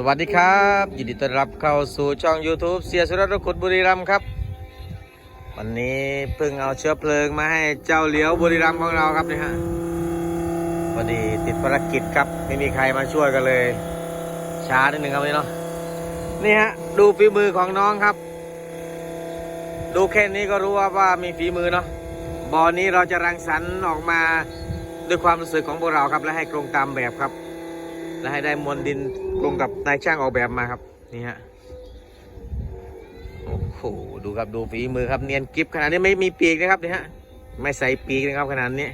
สวัสดีครับ ยินดีต้อนรับเข้าสู่ช่อง YouTube เสียสุรรขุดบุรีรัมย์ครับ วันนี้เพิ่งเอาเชื้อเพลิงมาให้เจ้าเหลียวบุรีรัมย์ของเราครับนี่ฮะพอดีติดภารกิจครับไม่มีใครมาช่วยกันเลย ช้านิดนึงครับนี่เนาะนี่ฮะดูฝีมือของน้องครับ ดูแค่นี้ก็รู้ว่าว่ามีฝีมือเนาะบ่อนี้เราจะรังสรรค์ออกมาด้วยความรู้สึกของพวกเราครับและให้ตรงตามแบบครับ และให้ได้มวลดิน ตรงกับนายช่างออกแบบมาครับ นี่ฮะ โอ้โห ดูครับดูฝีมือครับเนียนกริบขนาดนี้ไม่มีปีกนะครับนี่ฮะ ไม่ใส่ปีกนะครับขนาดนี้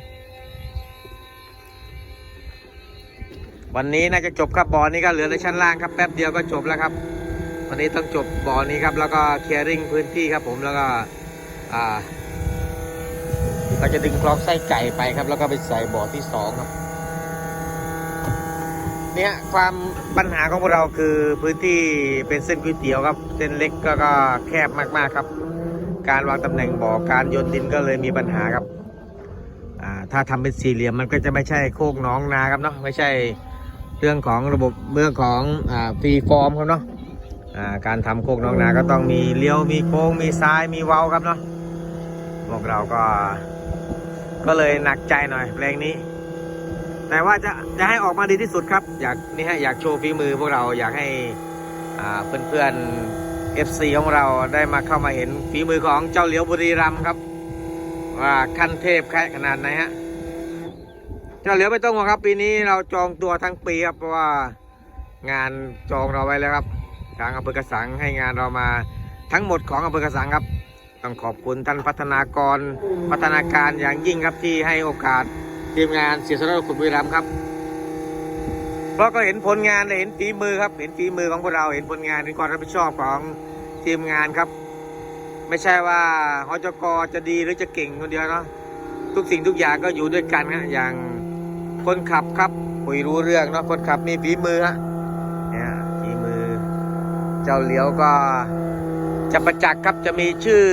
วันนี้น่าจะจบครับบ่อนี้ก็เหลือในชั้นล่างครับแป๊บเดียวก็จบแล้วครับ วันนี้ต้องจบบ่อนี้ครับแล้วก็เคลียร์ริงพื้นที่ครับผมแล้วก็อ่าก็จะดึงคลอกไส้ไก่ไปครับ แล้วก็ไปใส่บ่อที่สองครับ เนี่ยความปัญหาของพวกเราคือพื้นที่เป็นเส้นก๋วยเตี๋ยวครับ เส้นเล็กก็ก็แคบมากๆครับ การวางตำแหน่งบ่อการโยนดินก็เลยมีปัญหาครับอ่าถ้าทำเป็นสี่เหลี่ยมมันก็จะไม่ใช่โคกน้องนาครับเนาะไม่ใช่เรื่องของระบบเรื่องของอ่าฟรีฟอร์มครับเนาะอ่าการทำโคกน้องนาก็ต้องมีเลี้ยวมีโค้งมีซ้ายมีเว้าครับเนาะพวกเราก็ก็เลยหนักใจหน่อยเพลงนี้ แต่ว่าจะจะให้ออกมาดีที่สุดครับ อยากนี่ฮะอยากโชว์ฝีมือพวกเราอยากให้อ่าเพื่อนๆ FC ของเราได้มาเข้ามาเห็นฝีมือของเจ้าเหลียวบุรีรัมย์ครับว่าขั้นเทพแค่ขนาดไหนฮะเจ้าเหลียวไม่ต้องห่วงครับ ปีนี้เราจองตัวทั้งปีครับเพราะว่างานจองเราไว้แล้วครับทางอำเภอกระสังให้งานเรามาทั้งหมดของอำเภอกระสังครับ ต้องขอบคุณท่านพัฒนากรพัฒนาการอย่างยิ่งครับที่ให้โอกาส ทีมงานเสียสละขุดบุรีรัมย์ครับเพราะก็เห็นผลงานเห็นฝีมือครับ เห็นฝีมือของพวกเราเห็นผลงานเห็นความรับผิดชอบของทีมงานครับ ไม่ใช่ว่าหจกจะดีหรือจะเก่งคนเดียวเนาะทุกสิ่งทุกอย่างก็อยู่ด้วยกันฮะอย่างคนขับครับคุยรู้เรื่องเนาะคนขับมีฝีมือฮะเนี่ยฝีมือ เจ้าเหลียวก็จะประจักษ์ครับจะมีชื่อ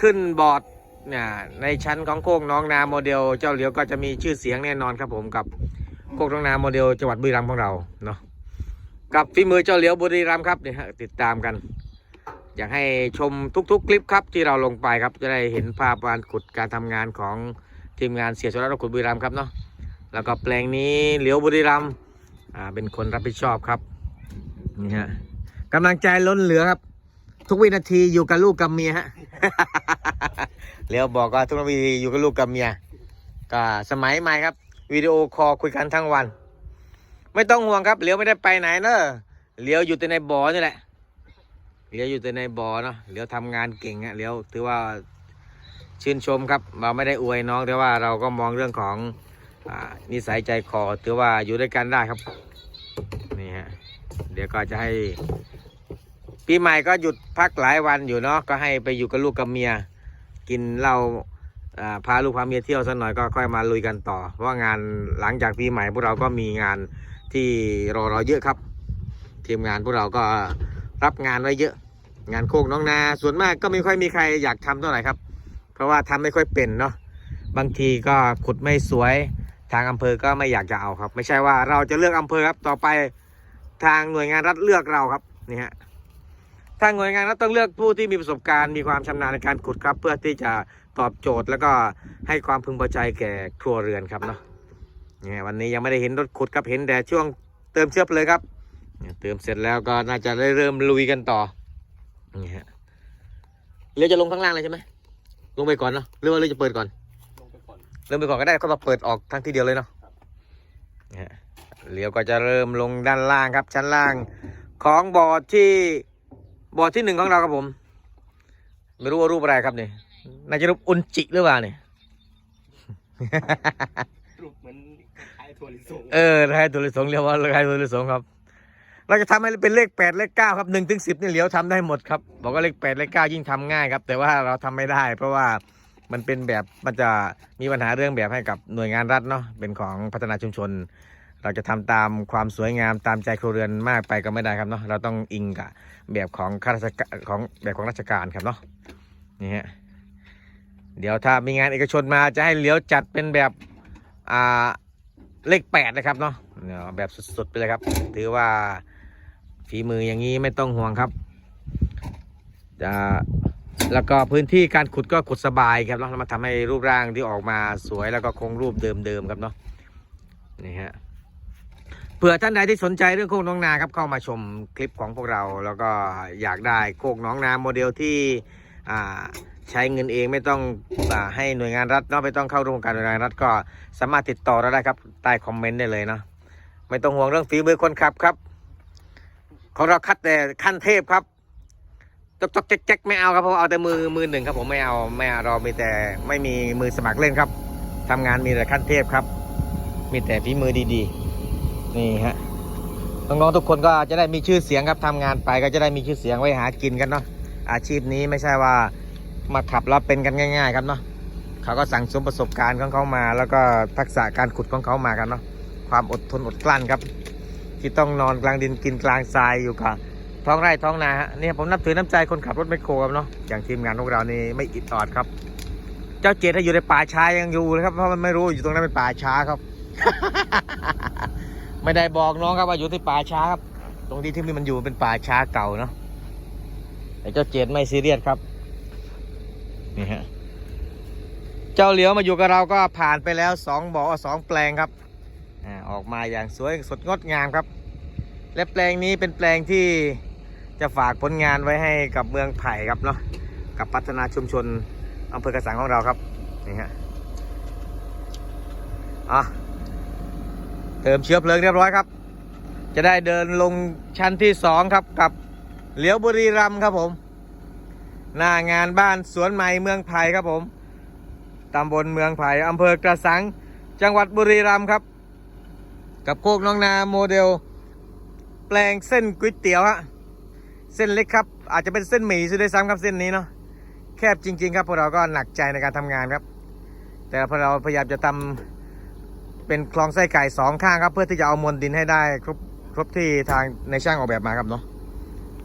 ขึ้นบอร์ด เนี่ยในชั้นของโคกน้องนาโมเดล เจ้าเหลียวก็จะมีชื่อเสียงแน่นอนครับผมกับโคกน้องนาโมเดลจังหวัดบุรีรัมย์ของเราเนาะกับฝีมือเจ้าเหลียวบุรีรัมย์ครับเนี่ยติดตามกัน อยากให้ชมทุกๆ คลิปครับที่เราลงไปครับจะได้เห็นภาพการขุดการทำงานของทีมงานเสียสระขุดบุรีรัมย์ครับเนาะแล้วก็แปลงนี้เหลียวบุรีรัมย์อ่าเป็นคนรับผิดชอบครับนี่ฮะกำลังใจล้นเหลือครับ ทุกวินาทีอยู่กับลูกกับเมียฮะ เลี้ยวบอกว่าทุกวีอยู่กับลูกกับเมียก็สมัยใหม่ครับวิดีโอคอลคุยกันทั้งวัน ไม่ต้องห่วงครับเลี้ยวไม่ได้ไปไหนเนอะเลี้ยวอยู่แต่ในบ่อนี่แหละเลี้ยวอยู่แต่ในบ่อเนาะเลี้ยวทำงานเก่งอะเลี้ยวถือว่าชื่นชมครับเราไม่ได้อวยน้องแต่ว่าเราก็มองเรื่องของอนิสัยใจคอถือว่าอยู่ด้วยกันได้ครับนี่ฮะเดี๋ยวก็จะให้ปีใหม่ก็หยุดพักหลายวันอยู่เนาะก็ให้ไปอยู่กับลูกกับเมีย กินเหล้าอ่าพาลูกพาเมียเที่ยวสักหน่อยก็ค่อยมาลุยกันต่อ เพราะว่างานหลังจากปีใหม่พวกเราก็มีงานที่รอเราเยอะครับ ทีมงานพวกเราก็รับงานไว้เยอะ งานโคกน้องนา ส่วนมากก็ไม่ค่อยมีใครอยากทำเท่าไหร่ครับ เพราะว่าทำไม่ค่อยเป็นเนาะบางทีก็ขุดไม่สวยทางอำเภอก็ไม่อยากจะเอาครับ ไม่ใช่ว่าเราจะเลือกอำเภอครับต่อไปทางหน่วยงานรัฐเลือกเราครับนี่ฮะ ทางหน่วยงานก็ต้องเลือกผู้ที่มีประสบการณ์มีความชำนาญในการขุดครับ เพื่อที่จะตอบโจทย์แล้วก็ให้ความพึงพอใจแก่ครัวเรือนครับเนาะเนี่ยวันนี้ยังไม่ได้เห็นรถขุดครับเห็นแต่ช่วงเติมเชื้อเพลิงครับเติมเสร็จแล้วก็น่าจะได้เริ่มลุยกันต่อนี่ฮะเรือจะลงข้างล่างเลยใช่ไหมลงไปก่อนเนาะหรือว่าเรือจะเปิดก่อนลงไปก่อนเริ่มไปก่อนก็ได้ก็มาเปิดออกทั้งทีเดียวเลยเนาะเนี่ยเลี้ยวก็จะเริ่มลงด้านล่างครับ ชั้นล่างของบ่อที่ บ่อที่หนึ่งของเราครับผม ไม่รู้ว่ารูปอะไรครับเนี่ยน่าจะรูปอุนจิหรือเปล่าเนี่ยรูปเหมือนคล้ายๆถั่วลิสงเออไทยตัวลิสงเรียกว่าไทยตัวลิสงครับ เราจะทำให้เป็นเลขแปดเลขเก้าครับหนึ่งถึงสิบนี่เหลียวทำได้หมดครับ บอกว่าเลขแปดเลขเก้ายิ่งทำง่ายครับ แต่ว่าเราทำไม่ได้ เพราะว่ามันเป็นแบบมันจะมีปัญหาเรื่องแบบให้กับหน่วยงานรัฐเนาะเป็นของพัฒนาชุมชน เราจะทำตามความสวยงามตามใจครัวเรือนมากไปก็ไม่ได้ครับเนาะเราต้องอิงกับแบบของข้าราชการของแบบของราชการครับเนาะนี่ฮะเดี๋ยวถ้ามีงานเอกชนมาจะให้เลี้ยวจัดเป็นแบบอ่าเลขแปดนะครับเนาะเนี่ยแบบสุดๆไปเลยครับ ถือว่าฝีมืออย่างนี้ไม่ต้องห่วงครับจะแล้วก็พื้นที่การขุดก็ขุดสบายครับเนาะมาทำให้รูปร่างที่ออกมาสวยแล้วก็คงรูปเดิมๆครับเนาะนี่ฮะ ผื่อท่านใดที่สนใจเรื่องโคกน้องนาครับเข้ามาชมคลิปของพวกเรา แล้วก็อยากได้โคกน้องนาโมเดลที่ใช้เงินเองไม่ต้องอให้หน่วยงานรัฐเนาะไม่ต้องเข้าร่วมการหน่วยงานรัฐก็สามารถติดต่อเราได้ครับใต้คอมเมนต์ได้เลยเนาะไม่ต้องห่วงเรื่องฝีมือคนขับครับของเราคัดแต่ขั้นเทพครับจกจกแจ๊กแจ๊กไม่เอาครับเพราะเอาแต่มือมือหนึ่งครับผมไม่เอาไม่เอาเรามีแต่ไม่มีมือสมัครเล่นครับทำงานมีแต่ขั้นเทพครับ มีแต่ฝีมือดีๆ นี่ฮะน้องๆทุกคนก็จะได้มีชื่อเสียงครับทำงานไปก็จะได้มีชื่อเสียงไว้หากินกันเนาะอาชีพนี้ไม่ใช่ว่ามาขับแล้วเป็นกันง่าย ๆ ครับเนาะเขาก็สั่งสมประสบการณ์ของเขามา แล้วก็ทักษะการขุดของเขามากันเนาะความอดทนอดกลั้นครับ ที่ต้องนอนกลางดินกินกลางทรายอยู่กับท้องไร่ท้องนาฮะนี่ผมนับถือน้ำใจคนขับรถแมโครครับเนาะอย่างทีมงานพวกเรานี่ไม่อิดออดครับ เจ้าเจดอยู่ในป่าช้ายังอยู่เลยครับเพราะมันไม่รู้อยู่ตรงนั้นเป็นป่าช้าครับ ไม่ได้บอกน้องครับว่าอยู่ที่ป่าช้าครับ ตรงที่ที่มันอยู่เป็นป่าช้าเก่าเนาะแต่เจ้าเจดไม่ซีเรียสครับนี่ฮะเจ้าเหลียวมาอยู่กับเราก็ผ่านไปแล้วสองบ่อสองแปลงครับอ่าออกมาอย่างสวยสดงดงามครับ และแปลงนี้เป็นแปลงที่จะฝากผลงานไว้ให้กับเมืองไผ่ครับเนาะกับพัฒนาชุมชนอำเภอกระสังของเราครับนี่ฮะอะ เติมเชื้อเพลิงเรียบร้อยครับ จะได้เดินลงชั้นที่สองครับกับเหลียวบุรีรัมครับผม หน้างานบ้านสวนใหม่เมืองไผ่ครับผมตำบลเมืองไผ่อำเภอกระสัง จังหวัดบุรีรัมย์ครับ กับโคกน้องนาโมเดล แปลงเส้นก๋วยเตี๋ยวฮะเส้นเล็กครับ อาจจะเป็นเส้นหมี่ซะด้วยซ้ำครับเส้นนี้เนาะแคบจริง ๆ ครับพวกเราก็หนักใจในการทำงานครับ แต่พวกเราพยายามจะทำ เป็นคลองไส้ไก่สองข้างครับ เพื่อที่จะเอามวลดินให้ได้ครบครบที่ทางในช่างออกแบบมาครับเนาะ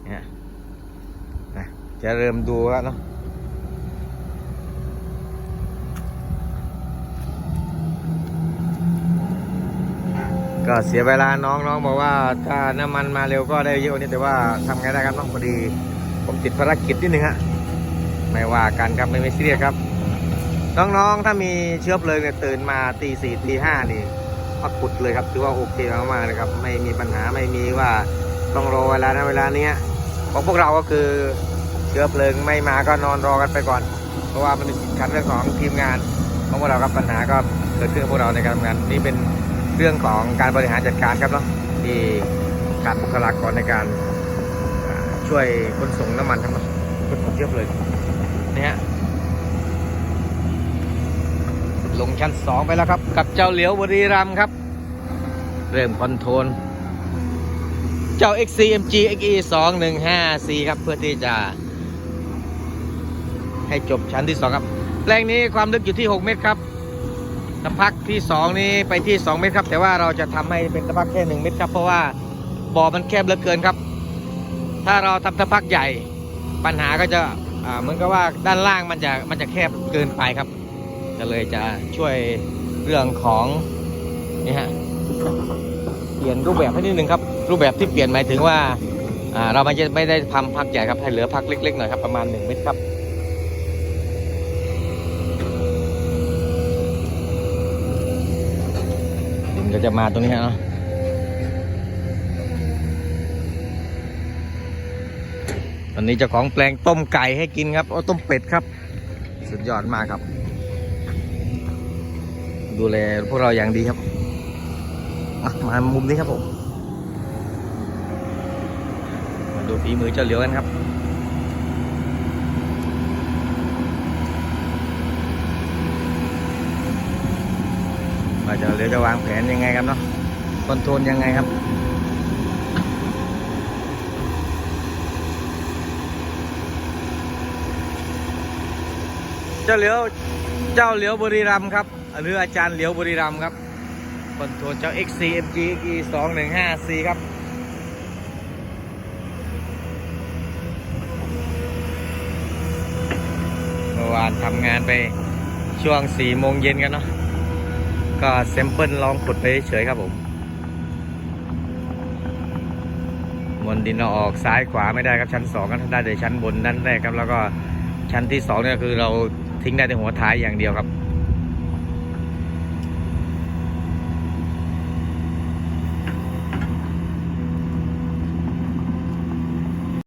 เนี่ยนะจะเริ่มดูแล้วเนาะก็เสียเวลาน้องน้องบอกว่าถ้าน้ำมันมาเร็วก็ได้เยอะกว่านี้แต่ว่าทำไงได้ครับน้องพอดี ผมติดภารกิจนิดนึงฮะไม่ว่ากันครับไม่ไม่ซีเรียสครับ น้องๆ ถ้ามีเชื้อเพลิงเนี่ยตื่นมาตีสี่ตีห้านี่พักขุดเลยครับถือว่าโอเคมากๆเลยครับ ไม่มีปัญหาไม่มีว่าต้องรอเวลานะเวลาเนี้ยของพวกเราก็คือเชื้อเพลิงไม่มาก็นอนรอกันไปก่อน เพราะว่ามันเป็นสินค้าเรื่องของทีมงานของพวกเราครับปัญหาก็เกิดขึ้นพวกเราในการทำงานนี่เป็นเรื่องของการบริหารจัดการครับเนาะที่ขาดบุคลากรในการช่วยขนส่งน้ำมันครับเนาะขนส่งเทียบเลยนี่ฮะ ลงชั้นสองไปแล้วครับ กับเจ้าเหลียวบุรีรัมครับ เริ่มคอนโทรลเจ้า XCMG XE 2154ครับ เพื่อที่จะ ให้จบชั้นที่ 2 ครับแปลงนี้ความลึกอยู่ที่ 6 เมตรครับตะพักที่สองนี้ไปที่ 2 เมตรครับ แต่ว่าเราจะทำให้เป็นตะพักแค่ 1 เมตรครับ เพราะว่าบ่อมันแคบเหลือเกินครับ ถ้าเราทำตะพักใหญ่ ปัญหาก็จะเหมือนกับว่าด้านล่างมันจะมันจะแคบเกินไปครับ ก็เลยจะช่วยเรื่องของนี่ฮะเปลี่ยนรูปแบบให้นิดนึงครับ รูปแบบที่เปลี่ยนหมายถึงว่าเราไม่จะไม่ได้ทำพักใหญ่ครับให้เหลือพักเล็กๆหน่อยครับประมาณ1เมตรครับดินก็จะมาตรงนี้ฮะเนาะวันนี้เจ้าของแปลงต้มไก่ให้กินครับโอ้ต้มเป็ดครับ สุดยอดมากครับ ดูแลพวกเราอย่างดีครับมามุมนี้ครับผม มาดูฝีมือเจ้าเหลียวกันครับว่าเจ้าเหลียวจะวางแผนยังไงครับเนาะคอนโทรลยังไงครับเจ้าเหลียว เจ้าเหลียวบุรีรัมครับ หรืออาจารย์เหลียวบุรีรัมครับคอนโทรลเจ้า XCMG XE 2154ครับ เมื่อวานทำงานไปช่วง 4 โมงเย็นกันเนาะ ก็แซมเปิลลองกดไปเฉยครับผม มนดินเราออกซ้ายขวาไม่ได้ครับชั้นสองก็ได้แต่ชั้นบนด้นแรกครับ แล้วก็ชั้นที่สองเนี่ยคือเราทิ้งได้แต่หัวท้ายอย่างเดียวครับ